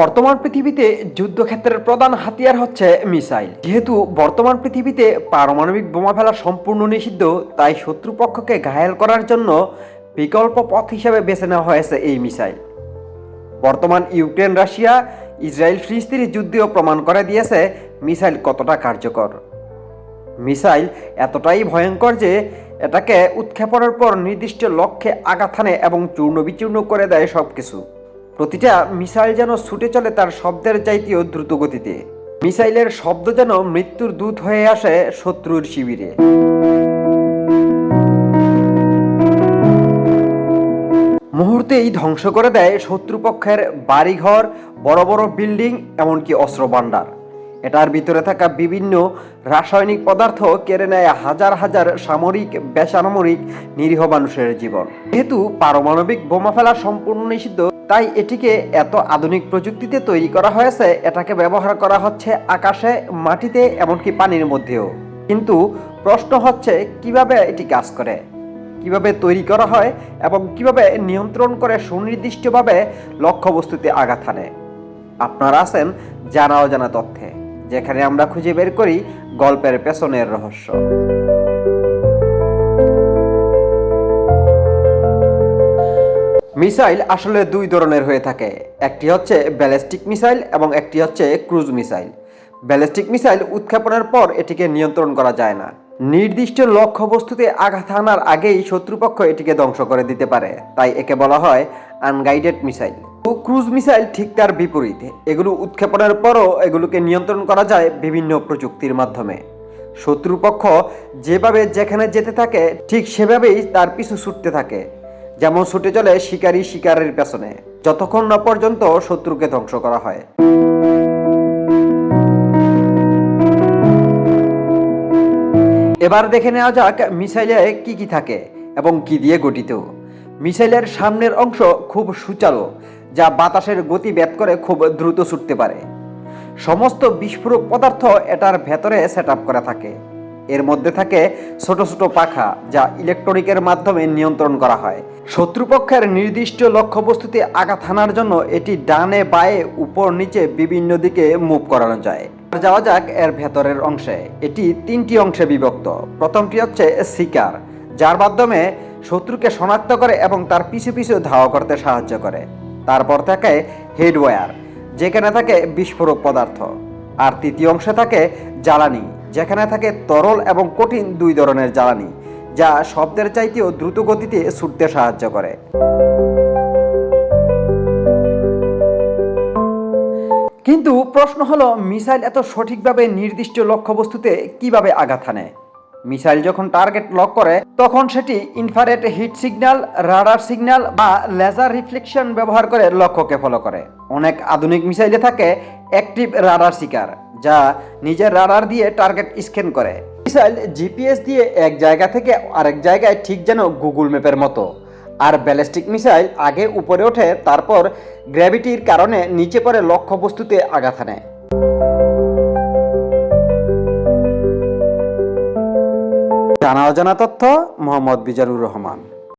বর্তমান পৃথিবীতে যুদ্ধক্ষেত্রের প্রধান হাতিয়ার হচ্ছে মিসাইল। যেহেতু বর্তমান পৃথিবীতে পারমাণবিক বোমা ফেলা সম্পূর্ণ নিষিদ্ধ, তাই শত্রুপক্ষকে ঘায়েল করার জন্য বিকল্প পথ হিসেবে বেছে নেওয়া হয়েছে এই মিসাইল। বর্তমান ইউক্রেন, রাশিয়া, ইসরায়েল, ফিলিস্তিনি যুদ্ধেও প্রমাণ করে দিয়েছে মিসাইল কতটা কার্যকর। মিসাইল এতটাই ভয়ঙ্কর যে এটাকে উৎক্ষেপণের পর নির্দিষ্ট লক্ষ্যে আঘাত এবং চূর্ণ বিচূর্ণ করে দেয় সব কিছু প্রতিটা মিসাইল যেন ছুটে চলে তার শব্দের চাইতেও দ্রুত গতিতে। মিসাইলের শব্দ যেন মৃত্যুর দূত হয়ে আসে শত্রুর শিবিরে। মুহূর্তেই ধ্বংস করে দেয় শত্রুপক্ষের বাড়িঘর, বড় বড় বিল্ডিং, এমনকি অস্ত্র ভাণ্ডার এটার ভিতরে থাকা বিভিন্ন রাসায়নিক পদার্থ কেড়ে নেয় হাজার হাজার সামরিক, বেসামরিক, নিরীহ মানুষের জীবন। যেহেতু পারমাণবিক বোমা ফেলা সম্পূর্ণ নিষিদ্ধ তাই এটিকে এত আধুনিক প্রযুক্তিতে তৈরি করা হয়েছে, এটাকে ব্যবহার করা হচ্ছে আকাশে, মাটিতে, এমনকি পানির মধ্যেও। কিন্তু প্রশ্ন হচ্ছে, কীভাবে এটি কাজ করে? কীভাবে তৈরি করা হয় এবং কীভাবে নিয়ন্ত্রণ করে সুনির্দিষ্টভাবে লক্ষ্যবস্তুতে আঘাত হানে? আপনারা আছেন জানা অজানা তথ্যে, যেখানে আমরা খুঁজে বের করি গল্পের পেছনের রহস্য। মিসাইল আসলে দুই ধরনের হয়ে থাকে। একটি হচ্ছে ব্যালিস্টিক মিসাইল এবং একটি হচ্ছে ক্রুজ মিসাইল। ব্যালিস্টিক মিসাইল উৎক্ষেপণের পর এটিকে নিয়ন্ত্রণ করা যায় না। নির্দিষ্ট লক্ষ্যবস্তুতে আঘাত হানার আগেই শত্রুপক্ষ এটিকে ধ্বংস করে দিতে পারে, তাই একে বলা হয় আনগাইডেড মিসাইল। ক্রুজ মিসাইল ঠিক তার বিপরীত। এগুলো উৎক্ষেপণের পরও এগুলোকে নিয়ন্ত্রণ করা যায় বিভিন্ন প্রযুক্তির মাধ্যমে। শত্রুপক্ষ যেভাবে যেখানে যেতে থাকে, ঠিক সেভাবেই তার পিছু ছুটতে থাকে। যেমন ছুটে চলে শিকারী শিকারের পেছনে, যতক্ষণ না পর্যন্ত শত্রুকে ধ্বংস করা হয়। এবার দেখে নেওয়া যাক মিসাইলে কি কি থাকে এবং কি দিয়ে গঠিত। মিসাইলের সামনের অংশ খুব সুচালো, যা বাতাসের গতি ব্যাত করে খুব দ্রুত ছুটতে পারে। সমস্ত বিস্ফোরক পদার্থ এটার ভেতরে সেট করা থাকে। এর মধ্যে থাকে ছোট ছোট পাখা যা ইলেকট্রনিকের মাধ্যমে নিয়ন্ত্রণ করা হয়। শত্রুপক্ষের নির্দিষ্ট লক্ষ্যবস্তুতে আঘাত হানার জন্য এটি ডানে বায়ে উপর নিচে বিভিন্ন দিকে মুভ করানো যায়। যাওয়া যাক এর ভেতরের অংশে। এটি তিনটি অংশে বিভক্ত। প্রথমটি হচ্ছে শিকার, যার মাধ্যমে শত্রুকে শনাক্ত করে এবং তার পিছু পিছু ধাওয়া করতে সাহায্য করে। তারপর থাকে হেডওয়্যার, যেখানে থাকে বিস্ফোরক পদার্থ। আর তৃতীয় অংশে থাকে জ্বালানি যেখানে থাকে তরল এবং কঠিন দুই ধরনের জ্বালানি, যা শব্দের চাইতেও দ্রুত গতিতে ছুটতে সাহায্য করে। কিন্তু প্রশ্ন হলো, মিসাইল এত সঠিকভাবে নির্দিষ্ট লক্ষ্যবস্তুতে কীভাবে আঘাত হানে? মিসাইল যখন টার্গেট লক করে, তখন সেটি infrared heat signal, radar signal বা লেজার রিফ্লেকশন ব্যবহার করে লক্ষ্যকে ফলো করে। অনেক আধুনিক মিসাইলে থাকে অ্যাক্টিভ রাডার শিকার, যা নিজের রাডার দিয়ে টার্গেট স্ক্যান করে। মিসাইল জিপিএস দিয়ে এক জায়গা থেকে আরেক জায়গায় ঠিক যেন গুগল ম্যাপের মতো। আর ব্যালিস্টিক মিসাইল আগে উপরে ওঠে, তারপর গ্র্যাভিটির কারণে নিচে পড়ে লক্ষ্যবস্তুতে আঘাত হানে। জানা অজানা তথ্য, মোহাম্মদ বিজারুর রহমান।